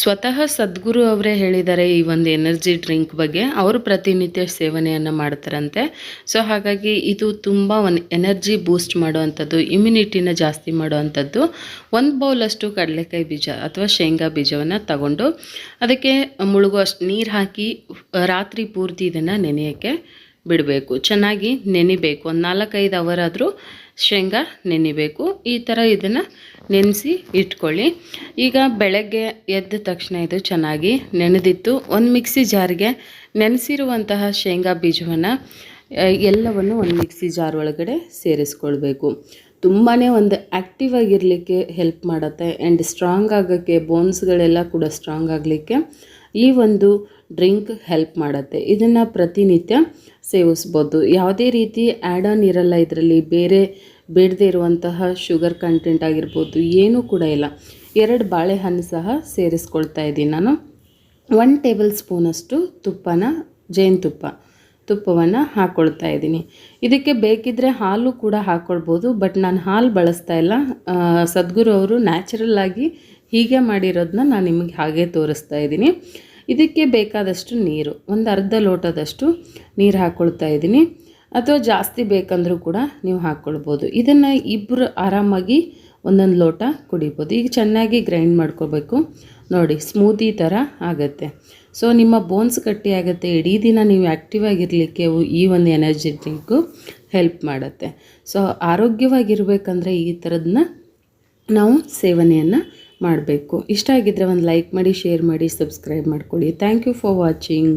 ಸ್ವತಃ ಸದ್ಗುರು ಅವರೇ ಹೇಳಿದ್ದಾರೆ ಈ ಒಂದು ಎನರ್ಜಿ ಡ್ರಿಂಕ್ ಬಗ್ಗೆ ಅವರು ಪ್ರತಿನಿತ್ಯ ಸೇವನೆಯನ್ನು ಮಾಡ್ತಾರಂತೆ. ಸೊ ಹಾಗಾಗಿ ಇದು ತುಂಬ ಒಂದು ಎನರ್ಜಿ ಬೂಸ್ಟ್ ಮಾಡುವಂಥದ್ದು, ಇಮ್ಯುನಿಟಿನ ಜಾಸ್ತಿ ಮಾಡುವಂಥದ್ದು. ಒಂದು ಬೌಲಷ್ಟು ಕಡಲೆಕಾಯಿ ಬೀಜ ಅಥವಾ ಶೇಂಗಾ ಬೀಜವನ್ನು ತಗೊಂಡು ಅದಕ್ಕೆ ಮುಳುಗುವಷ್ಟು ನೀರು ಹಾಕಿ, ರಾತ್ರಿ ಪೂರ್ತಿ ಇದನ್ನು ನೆನೆಯೋಕ್ಕೆ ಬಿಡಬೇಕು. ಚೆನ್ನಾಗಿ ನೆನಿಬೇಕು. ಒಂದು ನಾಲ್ಕೈದು ಅವರ್ ಆದರೂ ಶೇಂಗಾ ನೆನಿಬೇಕು. ಈ ಥರ ಇದನ್ನು ನೆನೆಸಿ ಇಟ್ಕೊಳ್ಳಿ. ಈಗ ಬೆಳಗ್ಗೆ ಎದ್ದ ತಕ್ಷಣ ಇದು ಚೆನ್ನಾಗಿ ನೆನೆದಿತ್ತು. ಒಂದು ಮಿಕ್ಸಿ ಜಾರಿಗೆ ನೆನೆಸಿರುವಂತಹ ಶೇಂಗಾ ಬೀಜವನ್ನು ಎಲ್ಲವನ್ನು ಒಂದು ಮಿಕ್ಸಿ ಜಾರ್ ಒಳಗಡೆ ಸೇರಿಸ್ಕೊಳ್ಬೇಕು. ತುಂಬಾ ಒಂದು ಆ್ಯಕ್ಟಿವ್ ಆಗಿರಲಿಕ್ಕೆ ಹೆಲ್ಪ್ ಮಾಡುತ್ತೆ. ಆ್ಯಂಡ್ ಸ್ಟ್ರಾಂಗ್ ಆಗೋಕ್ಕೆ, ಬೋನ್ಸ್ಗಳೆಲ್ಲ ಕೂಡ ಸ್ಟ್ರಾಂಗ್ ಆಗಲಿಕ್ಕೆ ಈ ಒಂದು ಡ್ರಿಂಕ್ ಹೆಲ್ಪ್ ಮಾಡುತ್ತೆ. ಇದನ್ನು ಪ್ರತಿನಿತ್ಯ ಸೇವಿಸ್ಬೋದು. ಯಾವುದೇ ರೀತಿ ಆ್ಯಡ್ ಆನ್ ಇರಲ್ಲ ಇದರಲ್ಲಿ, ಬೇರೆ ಬೇಡದೇ ಇರುವಂತಹ ಶುಗರ್ ಕಂಟೆಂಟ್ ಆಗಿರ್ಬೋದು, ಏನೂ ಕೂಡ ಇಲ್ಲ. ಎರಡು ಬಾಳೆಹಣ್ಣು ಸಹ ಸೇರಿಸ್ಕೊಳ್ತಾ ಇದ್ದೀನಿ ನಾನು. ಒನ್ ಟೇಬಲ್ ಸ್ಪೂನಷ್ಟು ತುಪ್ಪನ ಜೇನುತುಪ್ಪ ತುಪ್ಪವನ್ನು ಹಾಕ್ಕೊಳ್ತಾ ಇದ್ದೀನಿ. ಇದಕ್ಕೆ ಬೇಕಿದ್ದರೆ ಹಾಲು ಕೂಡ ಹಾಕ್ಕೊಳ್ಬೋದು ಬಟ್ ನಾನು ಹಾಲು ಬಳಸ್ತಾ ಇಲ್ಲ. ಸದ್ಗುರು ಅವರು ನ್ಯಾಚುರಲ್ ಆಗಿ ಹೀಗೆ ಮಾಡಿರೋದನ್ನ ನಾನು ನಿಮಗೆ ಹಾಗೆ ತೋರಿಸ್ತಾ ಇದ್ದೀನಿ. ಇದಕ್ಕೆ ಬೇಕಾದಷ್ಟು ನೀರು, ಒಂದು ಅರ್ಧ ಲೋಟದಷ್ಟು ನೀರು ಹಾಕ್ಕೊಳ್ತಾ ಇದ್ದೀನಿ. ಅಥವಾ ಜಾಸ್ತಿ ಬೇಕಂದರೂ ಕೂಡ ನೀವು ಹಾಕ್ಕೊಳ್ಬೋದು ಇದನ್ನು ಇಬ್ಬರು ಆರಾಮಾಗಿ ಒಂದೊಂದು ಲೋಟ ಕುಡಿಬೋದು. ಈಗ ಚೆನ್ನಾಗಿ ಗ್ರೈಂಡ್ ಮಾಡ್ಕೋಬೇಕು. ನೋಡಿ ಸ್ಮೂತಿ ಥರ ಆಗುತ್ತೆ. ಸೊ ನಿಮ್ಮ ಬೋನ್ಸ್ ಗಟ್ಟಿ ಆಗುತ್ತೆ. ಇಡೀ ದಿನ ನೀವು ಆ್ಯಕ್ಟಿವ್ ಆಗಿರಲಿಕ್ಕೆ ಈ ಒಂದು ಎನರ್ಜಿ ಡ್ರಿಂಕು ಹೆಲ್ಪ್ ಮಾಡುತ್ತೆ. ಸೊ ಆರೋಗ್ಯವಾಗಿರಬೇಕಂದ್ರೆ ಈ ಥರದನ್ನ ನಾವು ಸೇವನೆಯನ್ನು ಮಾಡಬೇಕು. ಇಷ್ಟ ಆಗಿದ್ದರೆ ಒಂದು ಲೈಕ್ ಮಾಡಿ ಶೇರ್ ಮಾಡಿ ಸಬ್ಸ್ಕ್ರೈಬ್ ಮಾಡ್ಕೊಳ್ಳಿ. Thank you for watching